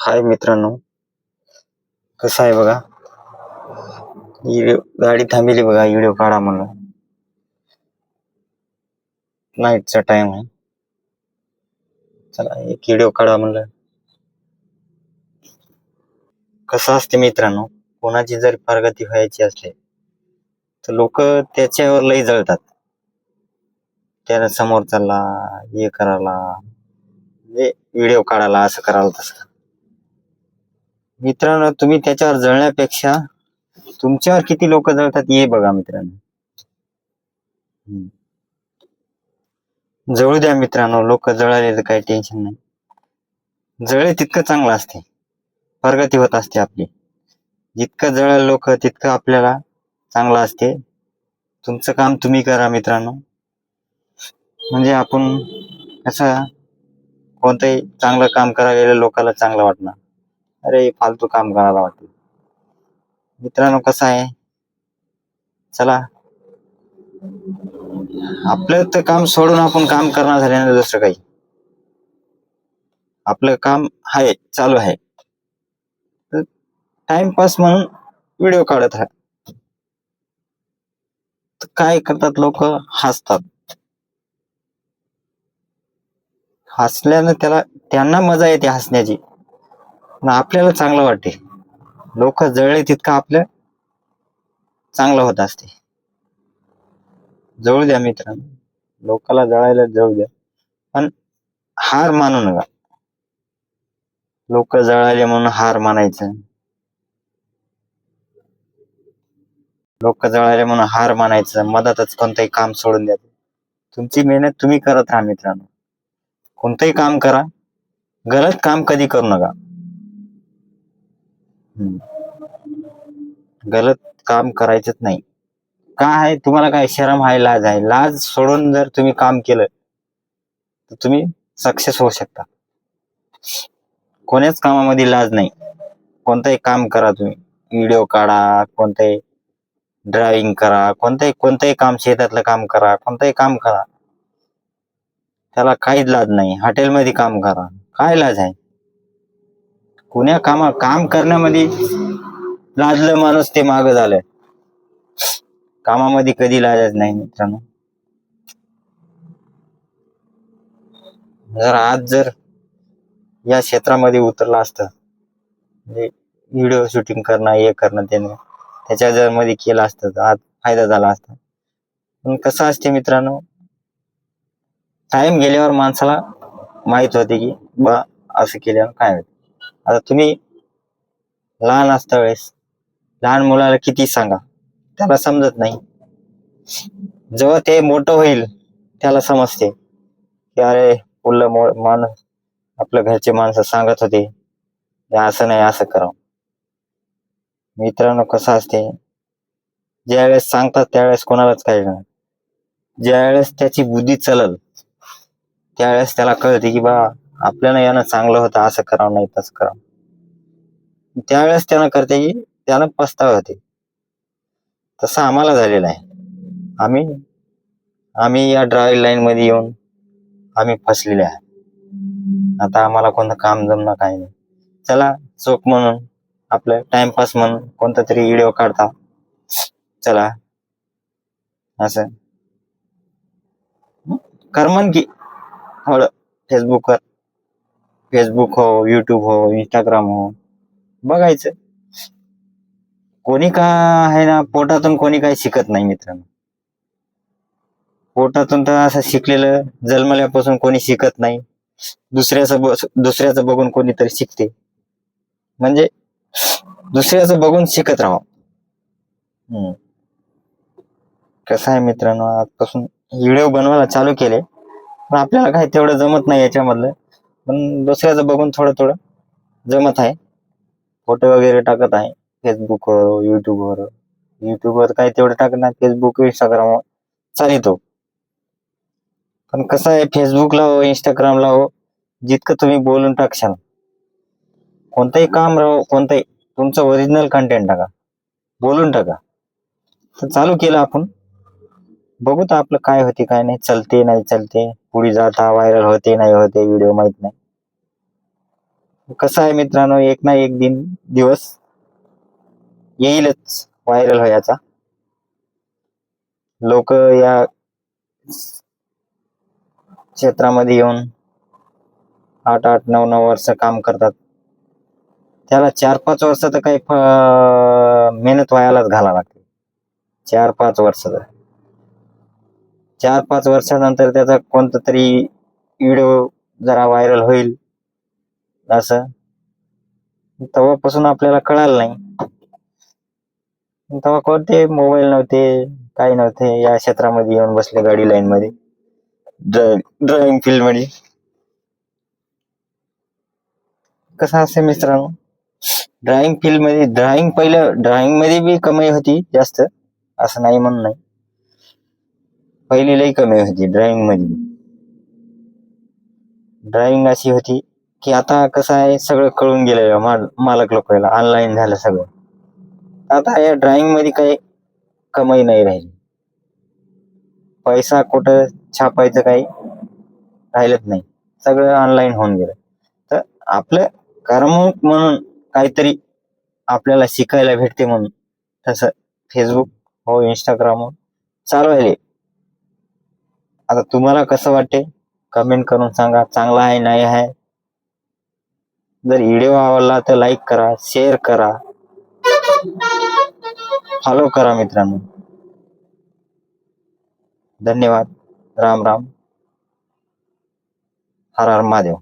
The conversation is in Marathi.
हाय मित्रांनो. कसं आहे बघा? व्हिडिओ गाडी थांबली बघा व्हिडिओ काढा म्हणून. नाईटचा टाइम आहे. चला एक व्हिडिओ काढा म्हणलं. कसं असते मित्रांनो कोणाची जर प्रगती व्हायची असली तर लोक त्याच्यावर लई जळतात. त्याला समोर चालला हे करायला म्हणजे व्हिडिओ काढायला असं करायला तसं. मित्रांनो तुम्ही त्याच्यावर जळण्यापेक्षा तुमच्यावर किती लोक जळतात हे बघा मित्रांनो. जळू द्या मित्रांनो लोक जळाले तर काही टेन्शन नाही. जळे तितकं चांगलं असते. प्रगती होत असते आपली. जितकं जळेल लोक तितकं आपल्याला चांगलं असते. तुमचं काम तुम्ही करा मित्रांनो. म्हणजे आपण कसं कोणतंही चांगलं काम करायला गेलं लोकांना चांगलं वाटणार. अरे फालतू काम करायला वाटते. मित्रांनो कसं आहे? चला. आपलं तर काम सोडून आपण काम करणार झाले ना दुसरं काही. आपलं काम आहे चालू आहे. टाइमपास म्हणून व्हिडिओ काढत राहा. काय करतात लोक? हसतात. हसल्यानं त्याला त्यांना मजा येते हसण्याची. आणि आपल्याला चांगलं वाटते लोक जळले तितकं आपलं चांगलं होत असते. जळू द्या मित्रांनो. लोकाला जळायला जळू द्या. पण हार मानू नका. लोक जळाले म्हणून हार मानायचं. लोक जळाले म्हणून हार मानायचं. मधातच कोणतंही काम सोडून द्यायचं तुमची मेहनत तुम्ही करत राहा मित्रांनो. कोणतंही काम करा. गलत काम कधी करू नका. गलत काम करायचंच नाही. काय आहे? तुम्हाला काय शरम आहे लाज आहे? लाज सोडून जर तुम्ही काम केलं तर तुम्ही सक्सेस होऊ शकता. कोण्याच कामामध्ये लाज नाही. कोणतंही काम करा तुम्ही. व्हिडिओ काढा कोणतंही ड्रायव्हिंग करा कोणतंही कोणतंही काम शेतातलं काम करा कोणतंही काम करा. त्याला काहीच लाज नाही. हॉटेलमध्ये काम करा. काय लाज आहे? कुण्या कामा काम करण्यामध्ये लाजलं माणूस ते माग झालंय. कामामध्ये कधी लाजत नाही मित्रांनो. जर आज जर या क्षेत्रामध्ये उतरला असतं म्हणजे व्हिडिओ शूटिंग करणं हे करणं त्याने त्याच्या जर मध्ये केलं असतं तर आज फायदा झाला असता. पण कसं असते मित्रांनो टाइम गेल्यावर माणसाला माहीत होते की बा असं केल्यावर काय होते. आता तुम्ही लहान असता वेळेस लहान मुलाला किती सांगा? त्याला समजत नाही. जेव्हा ते मोठं होईल त्याला समजते. की अरे पुल माणूस आपल्या घरचे माणसं सांगत होते. असं नाही असं करावं. मित्रांनो कसं असते? ज्या वेळेस सांगतात त्यावेळेस कोणालाच काही नाही. ज्या वेळेस त्याची बुद्धी चलल त्यावेळेस त्याला कळते की बा आपल्याला यानं चांगलं होतं असं करावं नाही तसं करावं. त्यावेळेस त्यानं करते की त्यानं पस्ताव होते. तसं आम्हाला झालेलं आहे. आम्ही आम्ही या ड्रायव्हिंग लाईन मध्ये येऊन आम्ही फसलेले आहे. आता आम्हाला कोणतं काम जमणं काही नाही. चला चोख म्हणून आपलं टाइमपास म्हणून कोणता तरी व्हिडिओ काढता. चला. असं. करमन की थोडं फेसबुकवर फेसबुक हो युट्यूब हो इंस्टाग्राम हो. बघायचं. कोणी का आहे ना पोटातून कोणी काही शिकत नाही मित्रांनो. पोटातून तर असं शिकलेलं जन्मल्यापासून कोणी शिकत नाही. दुसऱ्याचं दुसऱ्याचं बघून कोणीतरी शिकते. म्हणजे दुसऱ्याचं बघून शिकत राहावं. कसं आहे मित्रांनो आजपासून व्हिडिओ बनवायला चालू केले. पण आपल्याला काही तेवढं जमत नाही याच्यामधलं. पण दुसऱ्याचं बघून थोडं थोडं जमत आहे. फोटो वगैरे टाकत आहे. फेसबुकवर युट्यूबवर युट्यूबवर काही तेवढं टाकत नाही. फेसबुक इंस्टाग्राम चालितो. पण कसं आहे फेसबुकला हो इंस्टाग्रामला हो जितकं तुम्ही बोलून टाकशाल कोणतंही काम राहो कोणतंही तुमचं ओरिजिनल कंटेंट टाका. बोलून टाका. तर चालू केलं आपण. बघू तर आपलं काय होते काय नाही. चलते नाही चलते. पुढे जाता व्हायरल होते नाही होते व्हिडिओ माहीत नाही. कसं आहे मित्रांनो एक ना एक दिन दिवस येईलच व्हायरल व्हायचा. लोक या क्षेत्रामध्ये येऊन आठ आठ नऊ नऊ वर्ष काम करतात. त्याला चार पाच वर्ष तर काही मेहनत व्हायलाच घाला लागते. चार पाच वर्ष तर. चार पाच वर्षानंतर त्याचा कोणता तरी व्हिडिओ जरा व्हायरल होईल. असं. तेव्हापासून आपल्याला कळालं नाही. तेव्हा कोणते मोबाईल नव्हते काही नव्हते. या क्षेत्रामध्ये येऊन बसले गाडी लाईन मध्ये. ड्रॉइंग फील्डमध्ये. कसं असे मित्रांनो? ड्रॉइंग फील्डमध्ये ड्रॉइंग पहिलं ड्रॉइंगमध्ये बी कमाई होती जास्त. असं नाही म्हणून नाही पहिली लई कमी होती ड्रॉइंगमध्ये. ड्रॉइंग अशी होती. की आता कसं आहे सगळं कळून गेलं मालक लोकांना ऑनलाईन झालं सगळं. आता या ड्रॉइंगमध्ये काही कमाई नाही राहिली. पैसा कुठं छापायचं काही राहिलंच नाही. सगळं ऑनलाईन होऊन गेलं. तर आपलं करमणूक म्हणून काहीतरी आपल्याला शिकायला भेटते म्हणून तसं फेसबुक हो इंस्टाग्राम हो चालवायले आता तुम्हाला कसं वाटते कमेंट करून सांगा चांगला आहे नाही आहे? जर व्हिडिओ आवडला तर लाईक करा शेअर करा. फॉलो करा मित्रांनो. धन्यवाद. राम राम. हर हर महादेव.